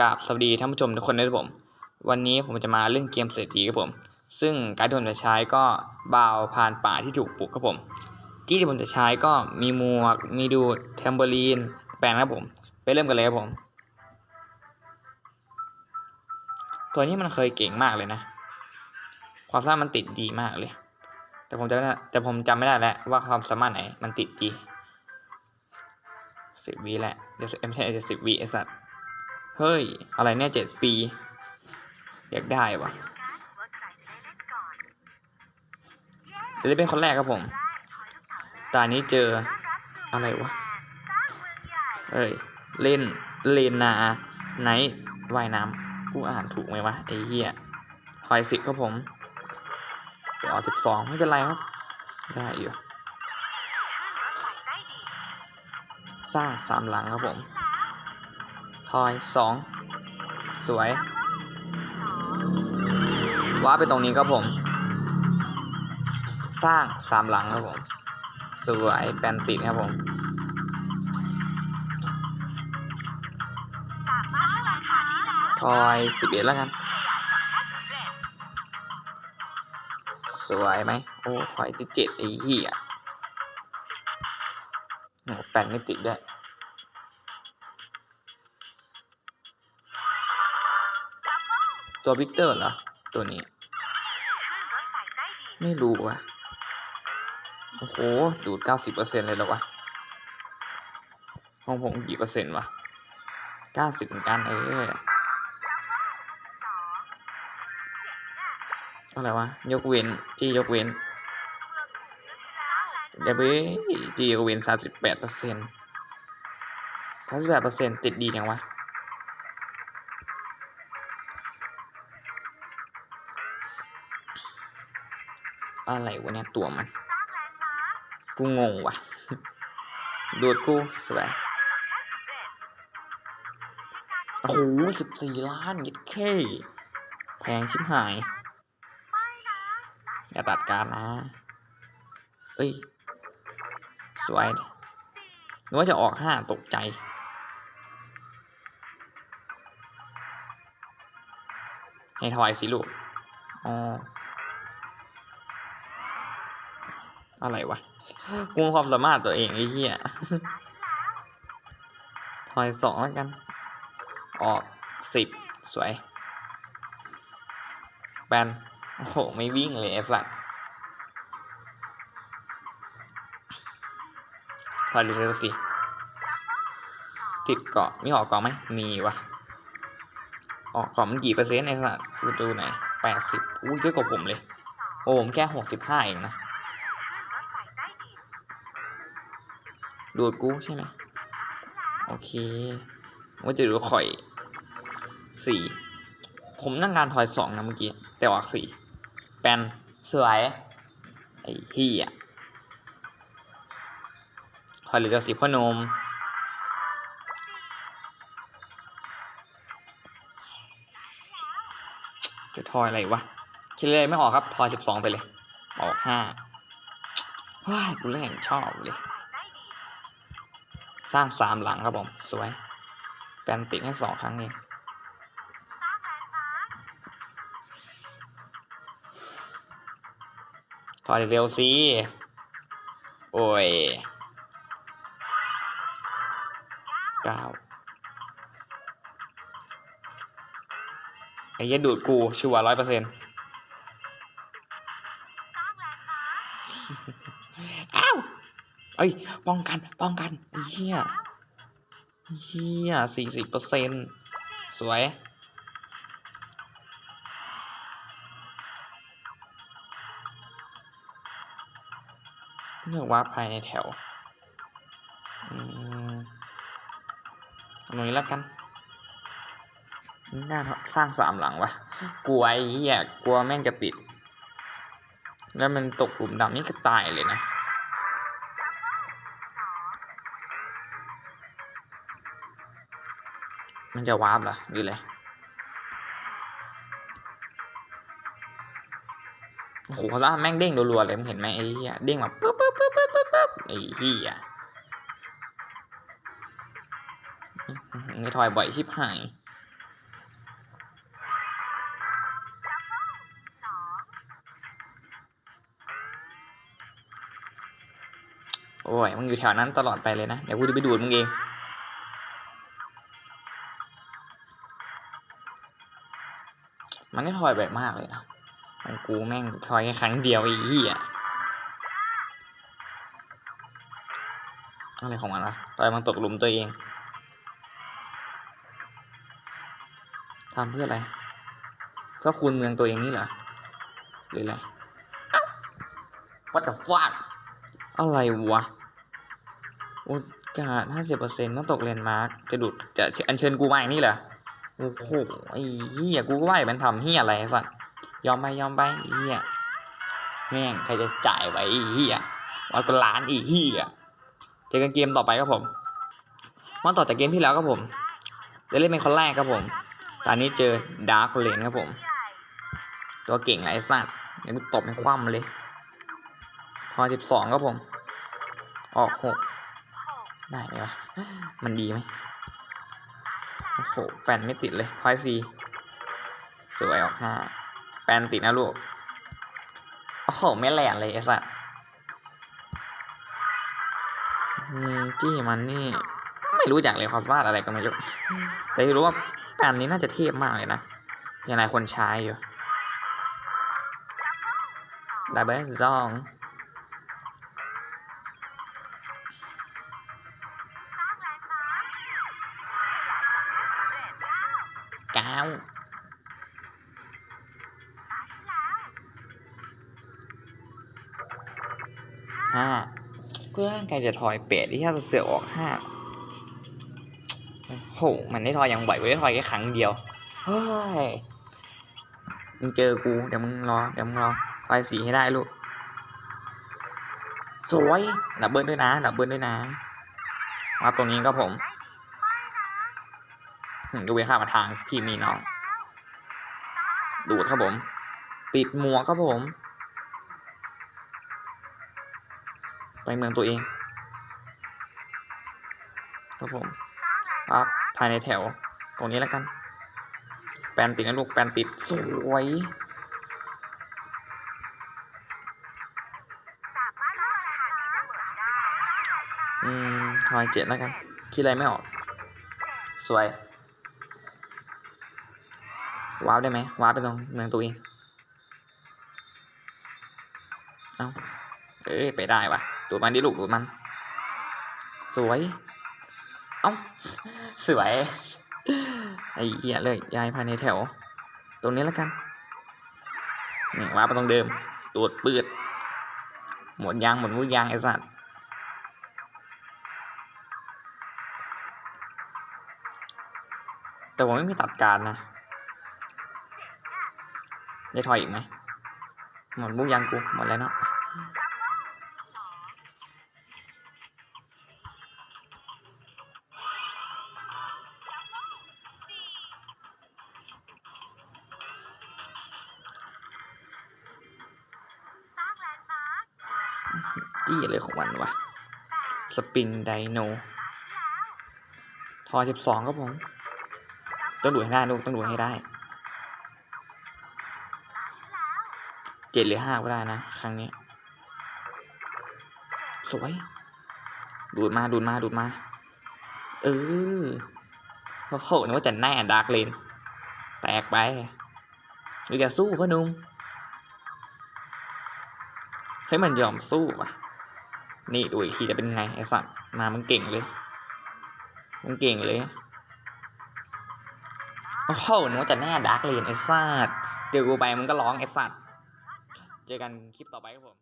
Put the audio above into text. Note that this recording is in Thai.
กราบสวัสดีท่านผู้ชมทุกคนด้วยครับผม วันนี้ผมจะมาเล่นเกมเศรษฐีครับผม ซึ่งการที่ผมจะใช้ก็บาวผ่านป่าที่ถูกปลูกครับผม ที่ที่ผมจะใช้ก็มีหมวก มีดูดแทมเบอรีน แปลงครับผม ไปเริ่มกันเลยครับผม ตัวนี้มันเคยเก่งมากเลยนะ ความสามารถมันติดดีมากเลย แต่ผมจำไม่ได้แต่ผมจำไม่ได้แล้วว่าความสามารถไหนมันติดดีสิบวีแหละเดี๋ยวไม่ใช่จะสิบวีไอสัตว์ เฮ้ย อะไรเนี่ยเจ็ดปี อยากได้วะเดี๋ยวได้เป็นคนแรกครับผมตานี้เจออะไรวะ เอ้ย เล่น เลนนาไนท์ว่ายน้ำกูอ่านถูกไหมวะไอ้เหี้ยทอยสิบครับผมเดี๋ยวเอาสิบสองไม่เป็นไรครับ ได้อยู่ สร้างสามหลังครับผม ทอยสองสวยว้าไปตรงนี้ครับผม สร้างสามหลังครับผม สวยแปนติดครับผมทอยสิบเอ็ดแล้วกัน สวยไหมโอ้ทอยที่เจ็ดไอ้เหี้ยโอ้แปนไม่ติดด้วย ตัววิกเตอร์เหรอ ตัวนี้ ไม่รู้ว่ะ โอ้โห ดูดเก้าสิบเปอร์เซ็นเลยเหรอวะของผมกี่เปอร์เซ็นต์วะเก้าสิบเหมือนกันเอออะไรวะ ยกเว้น ที่ยกเว้นเดี๋ยวไปที่ยกเว้นสามสิบแปดเปอร์เซ็นต์สามสิบแปดเปอร์เซ็นต์ติดดีจังวะ อะไรวะเนี่ยตัวมัน กูงงว่ะ ดูดกูสวยโอ้โหสิบสี่ล้านยิดเคแพงชิบหาย อย่าตัดการนะ เอ้ย สวยนึกว่าจะออกห้าตกใจให้ถอยสิลูก อ๋อ อะไรวะกูความสามารถตัวเองไอ้เหี้ยถอยสองแล้วกัน ออกสิบสวยแบนโอ้โห ไม่วิ่งเลยไอ้สัสพอดูเร็วสิ ติดเกาะมีออกเกาะไหม มีวะออกเกาะมันกี่เปอร์เซ็นต์ไอ้สัสดูดูไหนแปดสิบอู้เยอะกว่าผมเลย โอ้ผมแค่หกสิบห้าเองนะ ดูดกูใช่ไหมโอเคว่าจะดูข่อยสี่ผมนั่งงานถอยสองนะเมื่อกี้ แต่ออกสี่แปนสวยไอ้เฮียถอยเหลือสีพ่อนมจะทอยอะไรวะ คิดเลยไม่ออกครับ ทอยสิบสองไปเลย ออกห้าว้ากูแรงชอบเลย สร้างสามหลังครับผม สวยแปนติกให้สองครั้งเองถอยเร็วสิโอ้ยเก้าไอ้เหี้ยดูดกูชัวร้อยเปอร์เซ็นต์อ้าว เอ้ย ป้องกัน ป้องกันเหี้ยเหี้ยสี่สิบเปอร์เซ็นต์สวย เลือกวาร์ปภายในแถวอืมตรงนี้แล้วกัน น่าสร้างสามหลังวะกลัวไอ้เหี้ยกลัวแม่งจะติด แล้วมันตกหลุมดำนี่ก็ตายเลยนะ มันจะวาร์ปเหรอหรืออะไรโอ้โหล่าแม่งเด้งรัวๆเลยมึงเห็นไหมไอ้เหี้ยเด้งแบบปึ๊บปึ๊บปึ๊บปึ๊บปึ๊บปึ๊บไอ้เหี้ยนี่ถอยบ่อยชิบหายโอ้ยมึงอยู่แถวนั้นตลอดไปเลยนะ เดี๋ยวกูจะไปดูดมึงเอง มันไม่ทอยแบบมากเลยนะของกูแม่งทอยแค่ครั้งเดียวไอ้เหี้ยอะไรของมันวะทอยมันตกหลุมตัวเองทำเพื่ออะไร เพื่อคูณเมืองตัวเองนี่เหรอ หรืออะไร What the fuck อะไรวะ โอกาสห้าสิบเปอร์เซ็นต์ต้องตกเลนมาร์กจะดูดจะจะอัญเชิญกูมาอย่างนี้เหรอ โอ้โหไอ้เหี้ยกูก็ว่ามันทำเหี้ยอะไรสัสยอมไปยอมไปเหี้ยแม่งใครจะจ่ายไว้เหี้ยร้อยกว่าล้านอีกเหี้ยเจอกันเกมต่อไปครับผมมาต่อจากเกมที่แล้วครับผมจะเล่นเป็นคนแรกครับผม ตอนนี้เจอดาร์คเลนครับผม ตัวเก่งไอ้สัสเดี๋ยวกูตบให้คว่ำเลย พอสิบสองครับผม ออกหกได้ไหมวะ มันดีไหม โอ้โหแปนไม่ติดเลยพอยซีสวยออกห้าแปนติดนะลูกโอ้โหไม่แหลนเลยไอ้สัสอืมจี้มันนี่ ไม่รู้จักเลยคอสวาดอะไรก็ไม่รู้แต่รู้ว่าแปนนี้น่าจะเทพมากเลยนะยังไงคนใช้อยู่ได้เบสซอง ก้าห้าเพื่อนใครจะทอยเปดที่ถ้าจะเสือออกห้าโหมันได้ทอยอย่างไหวกูได้ทอยแค่ครั้งเดียวเฮ้ยมึงเจอกูเดี๋ยวมึงรอเดี๋ยวมึงรอไฟสีให้ได้ลูกสวยดับเบิลด้วยนะดับเบิลด้วยนะมาตรงนี้ก็ผม อืมดูเวข้ามาทางพี่มีน้อง ดูดครับผม ติดหมวกครับผม ไปเมืองตัวเองครับผมครับภายในแถว ตรงนี้แล้วกัน แปนติดนะลูก แปนติดสวยอืมทอยเจ็ดแล้วกัน คิดอะไรไม่ออก สวย ว้าวได้ไหมว้าวไปตรงเมืองตัวเองเอ้าเอ้ยไปได้วะดูมันดิลูกดูมัน สวย เอ้าสวยไอ้เหี้ยเลยยายภายในแถว ตรงนี้แล้วกันนี่ว้าวไปตรงเดิมตูดปืดหมดยางหมดมุ้ยยางไอ้สัตว์แต่ผมไม่มีตัดการนะ ได้ถอยอีกไหมหมดบุกยังกูหมดแล้วเนาะจี้อะไรของมันวะสปริงไดโนทอสิบสองครับผม ต้องดูให้ได้ลูกต้องดูให้ได้ จ็ดหรือห้าก็ได้นะ ครั้งนี้ สวย ดูดมาดูดมาดูดมา เออโอ้โหนึกว่าจะแน่ดาร์กเลน แตกไปหรือจะสู้พ่อนุ่มเฮ้ยมันยอมสู้ว่ะ นี่ดูอีกทีจะเป็นไงไอ้สัตว์มามึงเก่งเลยมึงเก่งเลยโอ้โหนึกว่าจะแน่ดาร์กเลนไอ้สัตว์เดี๋ยวกูไปมึงก็ร้องไอ้สัตว์ เจอกันคลิปต่อไปครับผม